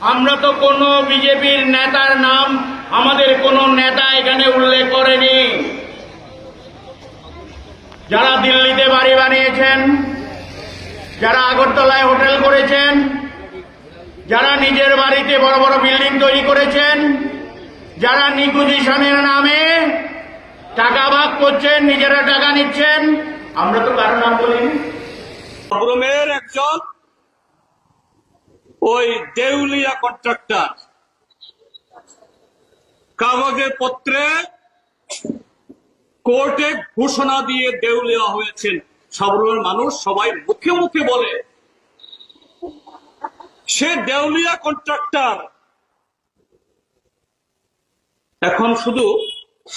আমরা তো কোনো বিজেপির নেতার নাম আমাদের কোনো নেতা এখানে উল্লেখ করেনি। যারা দিল্লিতে বাড়ি বানিয়েছেন, যারা আগরতলায় হোটেল করেছেন, যারা নিজের বাড়িতে বড় বড় বিল্ডিং তৈরি করেছেন, যারা নিকুজিশনের নামে টাকা ভাগ করছেন, নিজেরা টাকা নিচ্ছেন, আমরা তো কারও নাম বলিনি। একজন ওই দেউলিয়া কন্ট্রাক্টর কাগজে পত্রে কোর্টে ঘোষণা দিয়ে দেউলিয়া হয়েছেন। সাধারণ মানুষ সবাই মুখে মুখে বলে, সে দেউলিয়া কন্ট্রাক্টর এখন শুধু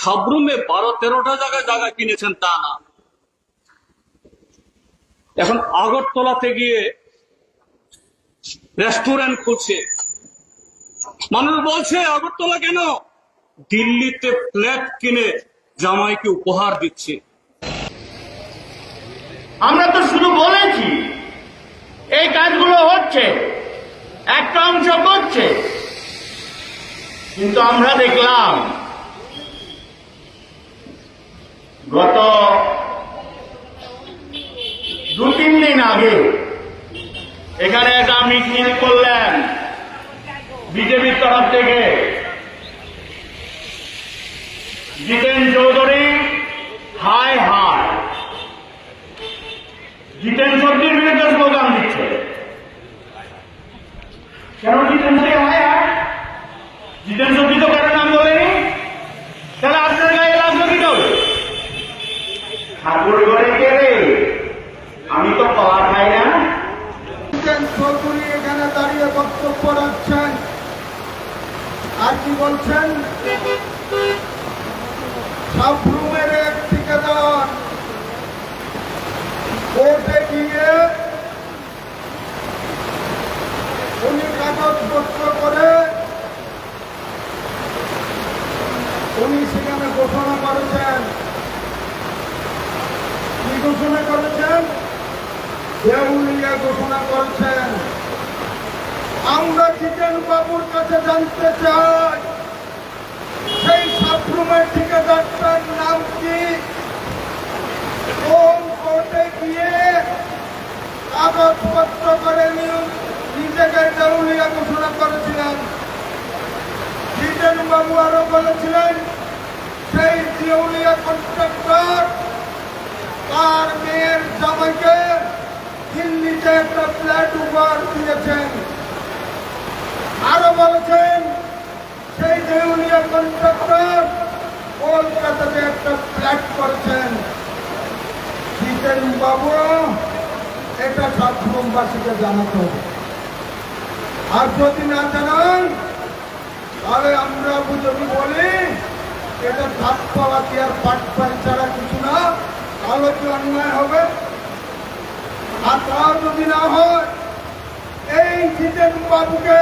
সাবরুমে বারো তেরোটা জায়গায় জায়গা কিনেছেন তা না। এখন আগরতলাতে গিয়ে রেস্টুরেন্ট খুলছে। মানুষ বলছে, আগরতলা কেন? দিল্লিতে ফ্ল্যাট কিনে জামাইকে উপহার দিচ্ছে। আমরা তো শুধু বলেছি, এই কাজগুলো হচ্ছে, একটা অংশ করছে। কিন্তু আমরা দেখলাম, গত দু তিন দিন আগে এখানে একটা মিছিল করলেন বিজেপির তরফ থেকে। জিতেন চৌধুরী, হায় হায়। জিতেন চৌধুরীর বিরুদ্ধে স্লোগান দিচ্ছে। কেন জিতেন চৌধুরী? হায় হায়। জিতেন চৌধুরী তো কারও নাম বলেনি। তাহলে আপনার গায়ে লাগল কি করে ঠাকুর ঘরে কে রে আমি তো কলা খাই না হোসেন চৌধুরী এখানে দাঁড়িয়ে বক্তব্য রাখছেন। আর কি বলছেন? সাবরুমের ঠিকাদার। কোর্টে গিয়ে উনি কাগজপত্র করে উনি সেখানে ঘোষণা করেছেন। কি ঘোষণা করেছেন? দেউলিয়া ঘোষণা করেছেন। আমরা জিতেন বাবুর কাছে জানতে চাই। সেই সাবরুমের ঠিকাদারটার নাম কি? কোন কোর্টে গিয়ে কাগজপত্র করে নিজেকে দেউলিয়া ঘোষণা করেছিলেন। জিতেন বাবু আরও বলেছিলেন, সেই দেউলিয়া কন্ট্রাক্টর তার মেয়ের জামাইকে দিল্লিতে একটা ফ্ল্যাট উপহার দিয়েছেন। আরও বলেছেন, সেই দেউলিয়া কন্ট্রাক্টর কলকাতাতে একটা ফ্ল্যাট করেছেন। জিতেন বাবু এটা সাতবাসীকে জানাতে হবে। আর যদি না জানান, তাহলে আমরা যদি বলি, এটা ধাপ্পাবাতি আর পাটপাই ছাড়া কিছু না, তাহলে কি অন্যায় হবে? আর তাও যদি না হয়, এই জিতেন বাবুকে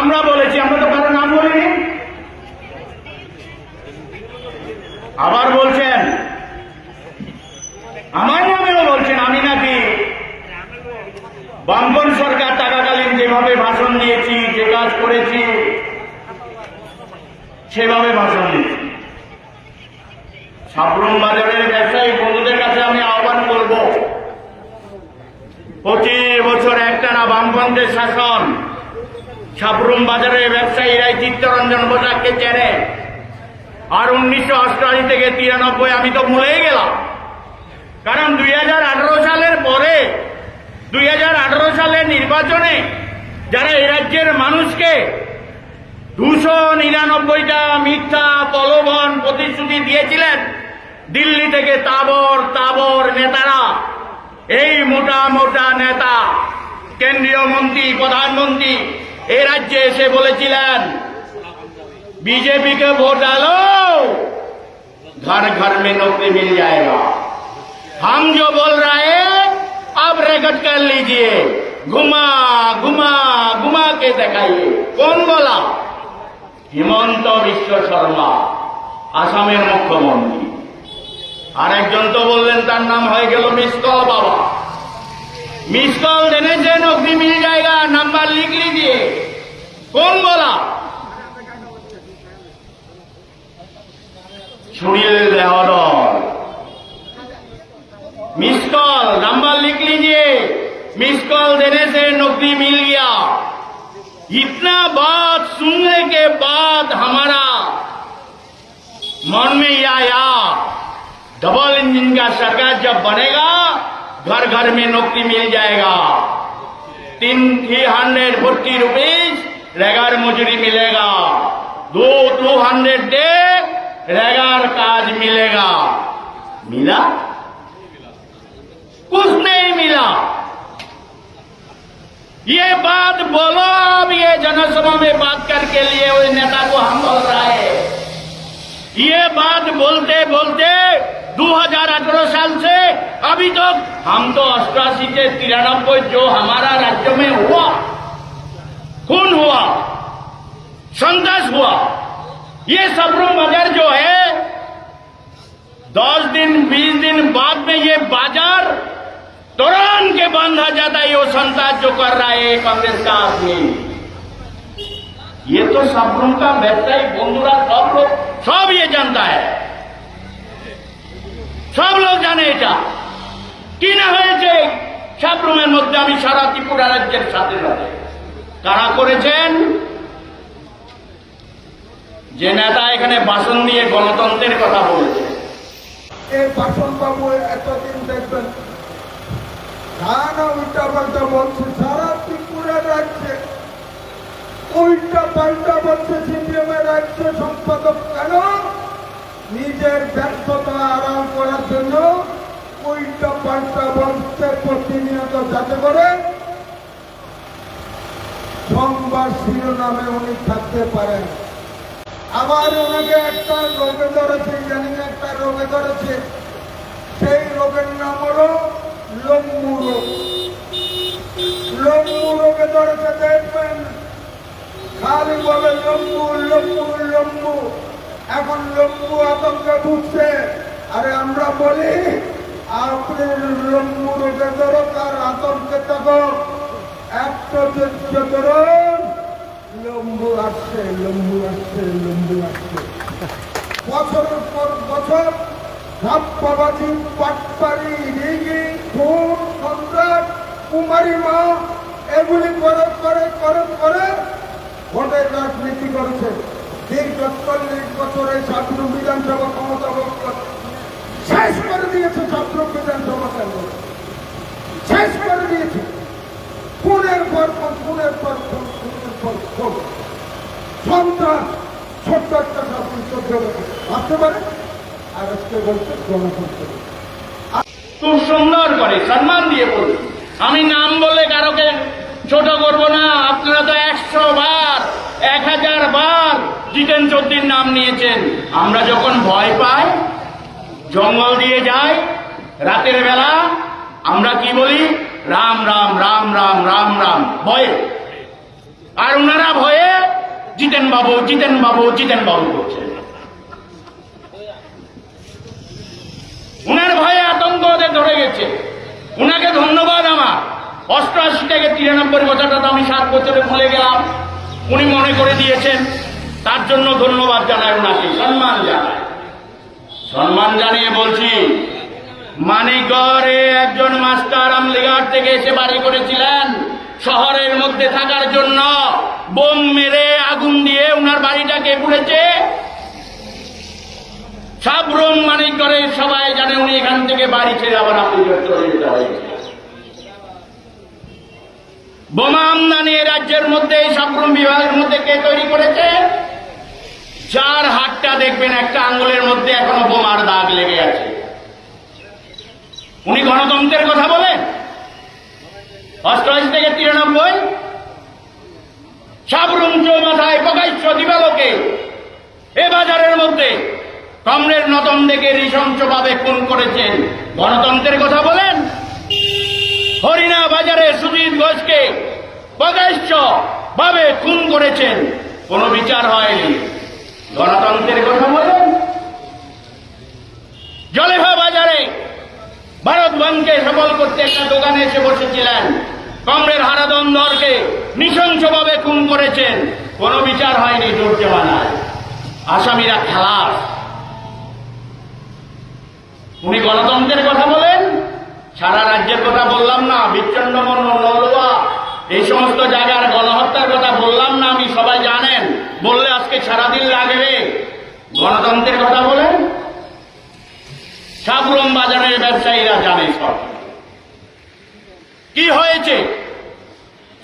আমরা বলেছি, আমরা তো কারও নাম বলিনি। আবার বলছেন আমার নামেও বলছেন, আমি নাকি বামপন সরকার টাকাকালীন যেভাবে ভাষণ দিয়েছি, যে কাজ করেছি, সেভাবে ভাষণ দিয়েছি। সাবরুম বাজারের ব্যবসায়ী বন্ধুদের কাছে আমি আহ্বান করব, প্রতি বছর একটানা বামপন্থের শাসন সাবরুম বাজারের ব্যবসায়ীরাই চিত্তরঞ্জন বোসাককে চেনে। আর উনিশশো অষ্টআশি থেকে তিরানব্বই আমি তো ভুলেই গেলাম। কারণ দুই হাজার আঠেরো সালের পরে, দুই সালের নির্বাচনে যারা এই রাজ্যের মানুষকে দুশো নিরানব্বইটা মিথ্যা প্রলোভন প্রতিশ্রুতি দিয়েছিলেন, দিল্লি থেকে তাবর তাবর নেতারা, এই মোটা মোটা নেতা, কেন্দ্রীয় মন্ত্রী, প্রধানমন্ত্রী এই রাজ্যে এসে বলেছিলেন बीजेपी के वोट डालो घर घर में नौकरी मिल जाएगा हम जो बोल रहे हैं अब रेकट कर लीजिए घुमा घुमा घुमा के दिखाइए कौन बोला হিমন্ত বিশ্ব শর্মা আসামের মুখ্যমন্ত্রী আরেকজন তো বললেন তার নাম হয়ে গেল মিসকল বাবা मिसकॉल देने से नौकरी मिल जाएगा नंबर लिख लीजिए। कौन बोला? देहरौर मिस कॉल नंबर लिख लीजिए। मिस कॉल देने से नौकरी मिल गया। इतना बात सुनने के बाद हमारा मन में यह आया डबल इंजन का सरकार जब बनेगा घर घर में नौकरी मिल जाएगा। तीन थ्री हंड्रेड फोर्टी रुपीज़ रेगार मजूरी मिलेगा। दो टू हंड्रेड डे रेगार काज मिलेगा। मिला? कुछ नहीं मिला। ये बात बोलो अब ये जनसभा में बात करके लिए उस नेता को हम बोल रहे हैं। ये बात बोलते बोलते 2018 साल से अभी तक हम तो अष्टासी से तिरानबे जो हमारा राज्य में हुआ, खून हुआ, संघर्ष हुआ, ये सबरूम बाज़ार जो है, दस दिन, बीस दिन बाद में ये बाज़ार तुरंत के बंद हो जाता है, ये संताज जो कर रहा है कांग्रेस का आदमी। ये तो सबरूम का व्यवसायी बंधुरा सब लोग सब ये जानता है সব লোক জানে এটা কি না হয়েছে সাবরুমের মধ্যে আমি সারা ত্রিপুরা রাজ্যের সাথে সাথে কারা করেছেন যে নেতা এখানে ভাষণ দিয়ে গণতন্ত্রের কথা বলেছে এই বাসন বাবু এতদিন দেখবেন নানা উল্টা পাল্টা বলছে সারা ত্রিপুরা রাজ্যে উল্টা পাল্টা বলছে সিপিএম এর রাজ্য সম্পাদক কেন? নিজের ব্যর্থতা আরাম করার জন্য উল্টা পাল্টা বলছে প্রতিনিয়ত যাতে করে সংবাদ শিরোনামে উনি থাকতে পারেন। আবার ওনাকে একটা রোগে ধরেছে জানি একটা রোগে ধরেছে। সেই রোগের নাম হলো লম্বু রোগ। লম্বু রোগে ধরেছে দেখবেন খালি বলে লম্বু লম্বু লম্বু। এখন লম্বু আতঙ্কে ভুগছে। আরে আমরা বলি, আপনি লম্বু রোগে ধরো তার আতঙ্কে থাকুক একটা ধরুন লম্বু আসছে লম্বু আসছে লম্বু আসছে। বছরের পর বছর ধাপ্পাবাজি, পাটপাড়ি, রিগি, খুন সন্ত্রাস কুমারী মা, এগুলি করে করে করে করে ভোটের রাজনীতি করেছে। দীর্ঘ চল্লিশ বছরে ছাত্র বিধানসভা ক্ষমতা ভোগ শেষ করে দিয়েছে ছাত্র বিধানসভা কেন্দ্র। শেষ করে দিয়েছে। খুনের পর খুন, খুনের পর খুন, খুনের পর খুন। সন্তান ছোট্ট একটা ছাত্র চোদ্দ ভাবতে পারে? আর আজকে বলছে গণতন্ত্র। খুব সুন্দর করে সম্মান দিয়ে আমি নাম বলে কারোকে ছোট করব না আপনারা তো একশো বার এক হাজার বার জিতেন চৌধুরীর নাম নিয়েছেন। আমরা যখন ভয় পাই, জঙ্গল দিয়ে যাই, রাতের বেলা আমরা কি বলি? রাম রাম রাম রাম রাম রাম, ভয়ে। আর ওনারা ভয়ে জিতেন বাবু জিতেন বাবু জিতেন বাবু করছেন। উনার ভয়ে আতঙ্ক ওদের ধরে গেছে। উনাকে ধন্যবাদ আমার। অষ্টআশি থেকে তিরানব্বই বছরটা তো আমি সাত বছরে ভুলে গেলাম। উনি মনে করে দিয়েছেন, তার জন্য ধন্যবাদ জানাই ওনাকে। সম্মান জানাই। সম্মান জানিয়ে বলছি, মানিকগড়ে একজন মাস্টার আমলিঘাট থেকে এসে বাড়ি করেছিলেন। শহরের মধ্যে থাকার জন্য বোম মেরে আগুন দিয়ে উনার বাড়িটাকে পুড়েছে। সাবরুম মানিক করে সবাই জানে উনি এখান থেকে বাড়ি ছেড়ে আবার আপনি চলে যেতে হয়েছে বোমা আমদানি রাজ্যের মধ্যে, এই বিভাগের মধ্যে কে তৈরি করেছে? যার হাতটা দেখবেন একটা আঙ্গুলের মধ্যে এখনও বোমার দাগ লেগে আছে। উনি গণতন্ত্রের কথা বলেন? অষ্টআশি থেকে তিরানব্বই? সাবরুম চৌমাথায় প্রকাশ্য দিবালোকে এ বাজারের মধ্যে কমরেড নতন দেখে নৃশংসভাবে খুন করেছেন। গণতন্ত্রের কথা বলেন? হরিণা বাজারে সুজিত ঘোষকে প্রকাশ্য ভাবে খুন করেছেন। কোনো বিচার হয়নি। গণতন্ত্রের কথা বলেন। জলেভা বাজারে ভারত বনকে সফল করতে একটা দোকানে এসে বসেছিলেন। কমরেড হারাদন ধরকে নৃশংসভাবে খুন করেছেন। কোনো বিচার হয়নি জোরজেওয়ানায় আসামিরা খালাস। উনি গণতন্ত্রের কথা বলেন সারা রাজ্যের কথা বললাম না বিচ্ছন্ন মন্ডল নলুয়া এই সমস্ত জায়গার গণহত্যার কথা বললাম না, আমি সবাই জানেন। বললে আজকে সারাদিন লাগবে গণতন্ত্রের কথা বলেন? সাবরম বাজারের ব্যবসায়ীরা জানে সব। কি হয়েছে?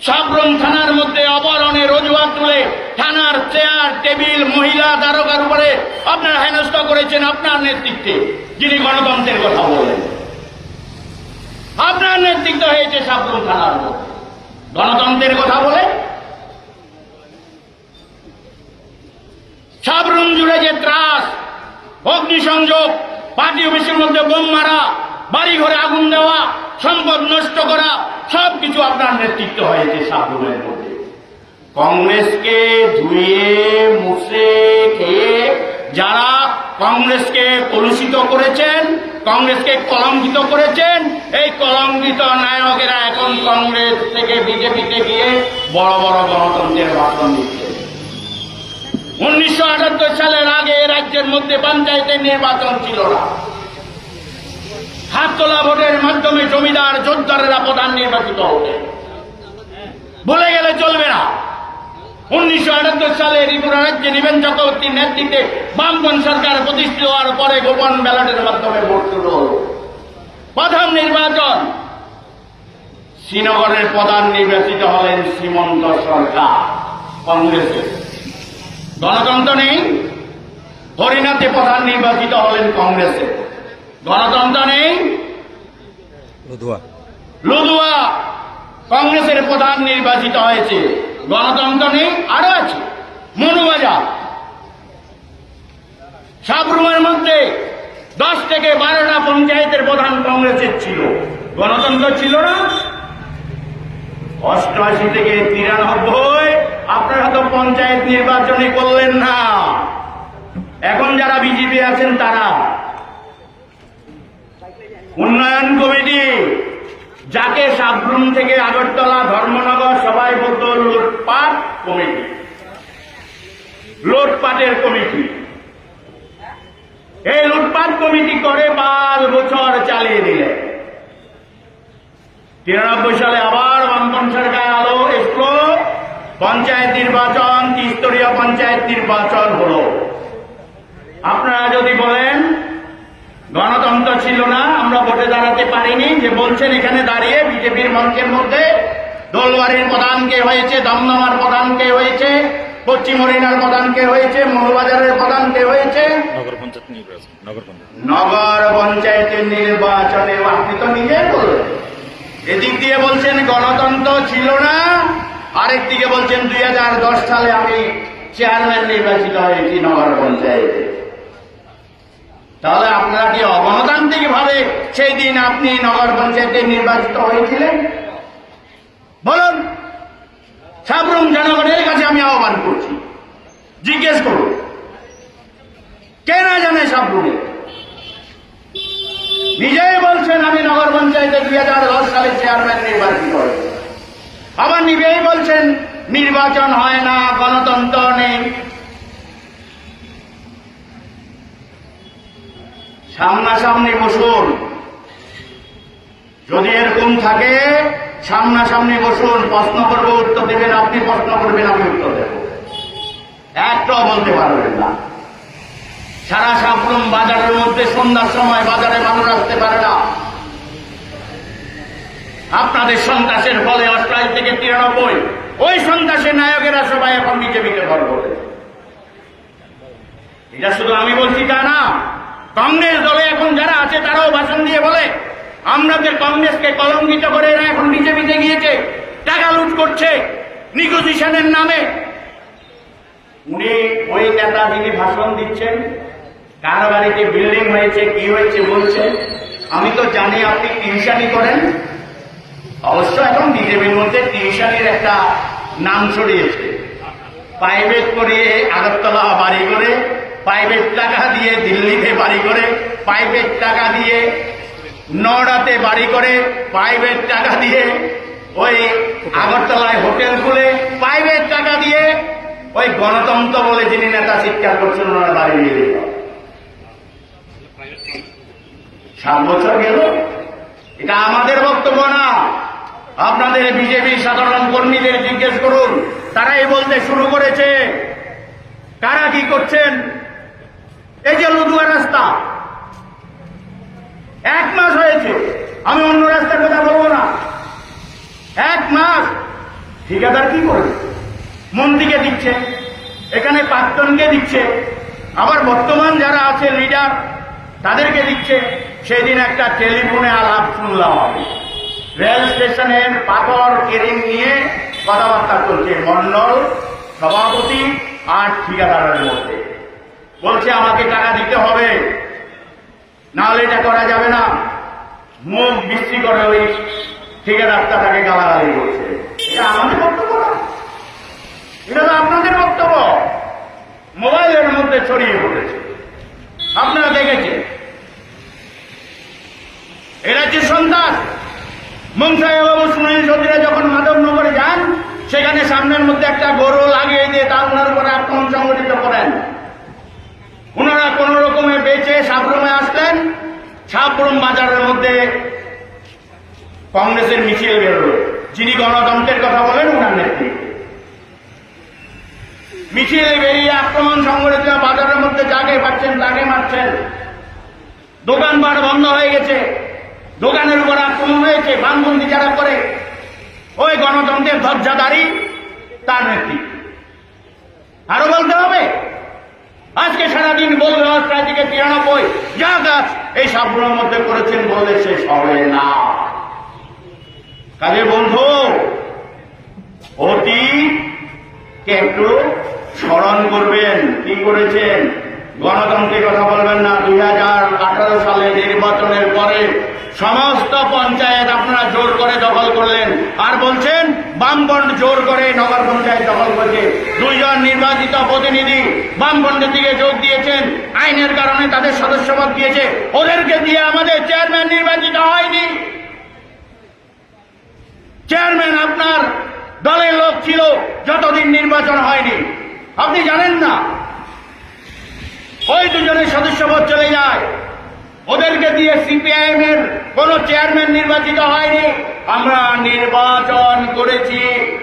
সাবরম থানার মধ্যে অপহরণে রোজগার তুলে থানার চেয়ার, টেবিল, মহিলা দ্বারকার উপরে আপনারা হেনস্থা করেছেন আপনার নেতৃত্বে, যিনি গণতন্ত্রের কথা বলেন। আপনার নেতৃত্ব হয়েছে সাবরম থানার গণতন্ত্রের কথা বলে। সাবরুম জুড়ে যে ত্রাস, অগ্নিসংযোগ, পার্টি অফিসের মধ্যে বোম মারা বাড়ি ঘরে আগুন দেওয়া, সম্পদ নষ্ট করা, সবকিছু আপনার নেতৃত্ব হয়েছে সাবরুমের মধ্যে। কংগ্রেসকে ধুয়ে মুছে খেয়ে যারা কংগ্রেসকে কলুষিত করেছেন, কংগ্রেসকে কলঙ্কিত করেছেন। এই কলঙ্কিত নায়কেরা এখন কংগ্রেস থেকে বিজেপিতে গিয়ে বড় বড় গণতন্ত্রের ভাষণ দিচ্ছে উনিশশো আটাত্তর সালের আগে রাজ্যের মধ্যে পঞ্চায়েতের নির্বাচন ছিল না। হাত তোলা ভোটের মাধ্যমে জমিদার যোদ্ধারেরা প্রধান নির্বাচিত হতেন বলে গেলে চলবে না। উনিশশো আটাত্তর সালে ত্রিপুরা রাজ্যে নিবেন চক্রবর্তীর নেতৃত্বে বামপন সরকার প্রতিষ্ঠিত হওয়ার পরে গোপন ব্যালটের মাধ্যমে ভোট শুরু হল। প্রথম নির্বাচন শ্রীনগরের প্রধান নির্বাচিত হলেন সীমন্ত সরকার কংগ্রেসের। গণতন্ত্র নেই হরিনাথে প্রধান নির্বাচিত হলেন কংগ্রেসের। গণতন্ত্র নেই লধুয়া। লুদুয়া কংগ্রেসের প্রধান নির্বাচিত হয়েছে। গণতন্ত্র নেই, আরও আছে। মনুবাজার। সাবরুমের মধ্যে দশ থেকে বারোটা পঞ্চায়েতের প্রধান কংগ্রেসের ছিল। গণতন্ত্র ছিল না। অষ্টআশি থেকে তিরানব্বই আপনারা তো পঞ্চায়েত নির্বাচনে করলেন না। এখন যারা বিজেপি আছেন তারা। উন্নয়ন কমিটি। যাকে সাবরুম থেকে আগরতলা ধর্মনগর সবাই বলতো, লুটপাট কমিটি। লুটপাটের কমিটি। এই লুটপাট কমিটি করে পাঁচ বছর চালিয়ে দিলে। তিরানব্বই সালে আবার বামপন সরকার আলো এসলো। পঞ্চায়েত নির্বাচন, ত্রিস্তরীয় পঞ্চায়েত নির্বাচন হলো। আপনারা যদি বলেন, গণতন্ত্র ছিল না আমরা ভোটে দাঁড়াতে পারিনি যে বলছেন এখানে দাঁড়িয়ে বিজেপির মঞ্চের মধ্যে দোলবাড়ির প্রধান কে হয়েছে দমদমার প্রধান কে হয়েছে পশ্চিম হরিণার প্রধান কে হয়েছে মৌলবাজারের প্রধান কে হয়েছে? নগর পঞ্চায়েত নির্বাচন নগর পঞ্চায়েতের নির্বাচনে আপনি তো নিজে বললেন। এদিক দিয়ে বলছেন গণতন্ত্র ছিল না। আরেক দিকে বলছেন দুই হাজার দশ সালে আমি চেয়ারম্যান নির্বাচিত হয়েছি নগর পঞ্চায়েতে। তাহলে আপনারা কি অগণতান্ত্রিক ভাবে সেই দিন আপনি নগর পঞ্চায়েতে নির্বাচিত হয়েছিলেন? বলুন, সাবরুম জনগণের কাছে আমি আহ্বান করছি। জিজ্ঞেস করুন, কে না জানে সাবরুমে? নিজেই বলছেন, আমি নগর পঞ্চায়েতে দুই হাজার দশ সালে চেয়ারম্যান নির্বাচিত হয়েছি। আবার নিজেই বলছেন, নির্বাচন হয় না, গণতন্ত্র নেই। সামনাসামনি বসুন। যদি এরকম থাকে, সামনাসামনি বসুন। প্রশ্ন করব, উত্তর দেবেন, আপনি প্রশ্ন করবেন, আমি উত্তর দেব। একটাও বলতে পারবেন না। সারা সাবরুম বাজারের মধ্যে সন্ধ্যার সময় বাজারে মানুষ আসতে পারে না। আপনাদের সন্ত্রাসের ফলে অষ্টআশি থেকে তিরানব্বই, ওই সন্ত্রাসের নায়কেরা সবাই এখন বিজেপিকে ভর করে এটা শুধু আমি বলছি তা না। কংগ্রেস দলে এখন যারা আছে, তারাও ভাষণ দিয়ে বলে আমাদের কংগ্রেসকে কলঙ্কিত করে এরা এখন বিজেপিতে গিয়েছে, টাকা লুট করছে নিগোসিয়েশনের নামে। উনি ওই নেতা যিনি ভাষণ দিচ্ছেন, কার বাড়িতে বিল্ডিং হয়েছে, কি হয়েছে বলছে, আমি তো জানি আপনি টিউশানি করেন। অবশ্য এখন বিজেপির মধ্যে টিউশানির একটা নাম ছড়িয়েছে। প্রাইভেট করে আগরতলা বাড়ি করে প্রাইভেট টাকা দিয়ে দিল্লিতে বাড়ি করে প্রাইভেট টাকা দিয়ে নড়াতে বাড়ি করে প্রাইভেট টাকা দিয়ে ওই আগরতলায় হোটেল খুলে প্রাইভেট টাকা দিয়ে ওই গণতন্ত্র বলে যিনি নেতা চিৎকার করছেন, ওনার বাড়ি দিল সাত বছর গেল। এটা আমাদের বক্তব্য না। আপনাদের বিজেপি সাধারণ কর্মীদের জিজ্ঞেস করুন, তারাই বলতে শুরু করেছে। কারা কি করছেন? এই যে লুধুয়া রাস্তা, এক মাস হয়েছে, আমি অন্য রাস্তার কথা বলব না। এক মাস, ঠিকাদার কি করবে? মন্ত্রীকে দিচ্ছে, এখানে প্রাক্তনকে দিচ্ছে, আবার বর্তমান যারা আছে লিডার তাদেরকে দিচ্ছে, সেদিন একটা টেলিফোনে আলাপ শুনলাম আমি। রেল স্টেশনের পাথর কেরিং নিয়ে কথাবার্তা চলছে, মন্ডল, সভাপতি আর ঠিকাদারের মধ্যে। বলছে, আমাকে টাকা দিতে হবে। নাহলে এটা করা যাবে না। মুখ বৃষ্টি করে ওই ঠিকাদারটা তাকে গালাগালি করছে। এটা আমাদের বক্তব্য না। এটা তো আপনাদের বক্তব্য। মোবাইলের মধ্যে ছড়িয়ে পড়েছে। আপনারা দেখেছেন। এরা যে সন্তান। মংসাইবাবু সুনীল চৌধুরী যখন মাধবনগরে যান, সেখানে সামনের মধ্যে একটা গরু লাগিয়ে দিয়ে তার ওনার উপরে আক্রমণ সংগঠিত করেন। ওনারা কোন রকমে বেঁচে সাবরুমে আসলেন। সাবরুম বাজারের মধ্যে কংগ্রেসের মিছিল বেরোলো। যিনি গণতন্ত্রের কথা বলেন, ওনার নেতৃত্বে মিছিল বেরিয়ে আক্রমণ সংগঠিত বাজারের মধ্যে যাকে পাচ্ছেন তাকে মারছেন। দোকানপাট বন্ধ হয়ে গেছে। দোকানের উপর আক্রমণ হয়েছে বানবন্দি যারা করে, ওই গণতন্ত্রের ধ্বজাদারি তার নেতৃত্ব আরও বলতে হবে? আজকে বলবে অষ্টায় থেকে তিরানব্বই যা গাছ এই সাবগুলোর মধ্যে করেছেন বললে শেষ হবে না। কাজে বন্ধু অতীতকে একটু স্মরণ করবেন, কি করেছেন? গণতন্ত্রের কথা বলবেন না। দুই হাজার আঠারো সালে নির্বাচনের পরে সমস্ত পঞ্চায়েত আপনারা জোর করে দখল করলেন। আর বলছেন বামফ্রন্ট জোর করে নগর পঞ্চায়েত দখল করেছে। দুইজন নির্বাচিত প্রতিনিধি বামফ্রন্টের দিকে যোগ দিয়েছেন। আইনের কারণে তাদের সদস্যপদ দিয়েছে। ওদেরকে দিয়ে আমাদের চেয়ারম্যান নির্বাচিত হয়নি। চেয়ারম্যান আপনার দলের লোক ছিল, যতদিন নির্বাচন হয়নি। আপনি জানেন না? ওই দুজনের সদস্যপদ চলে যায়। ওদেরকে দিয়ে সিপিআইএম এর কোন চেয়ারম্যান নির্বাচিত হয়নি। আমরা নির্বাচন করেছি।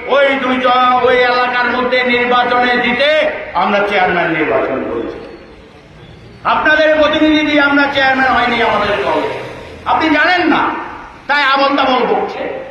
ওই দুইজন, ওই এলাকার মধ্যে নির্বাচনে জিতে আমরা চেয়ারম্যান নির্বাচন করেছি। আপনাদের প্রতিনিধি দিয়ে আমরা চেয়ারম্যান হয়নি আমাদের দল। আপনি জানেন না, তাই আমল তামল বকছে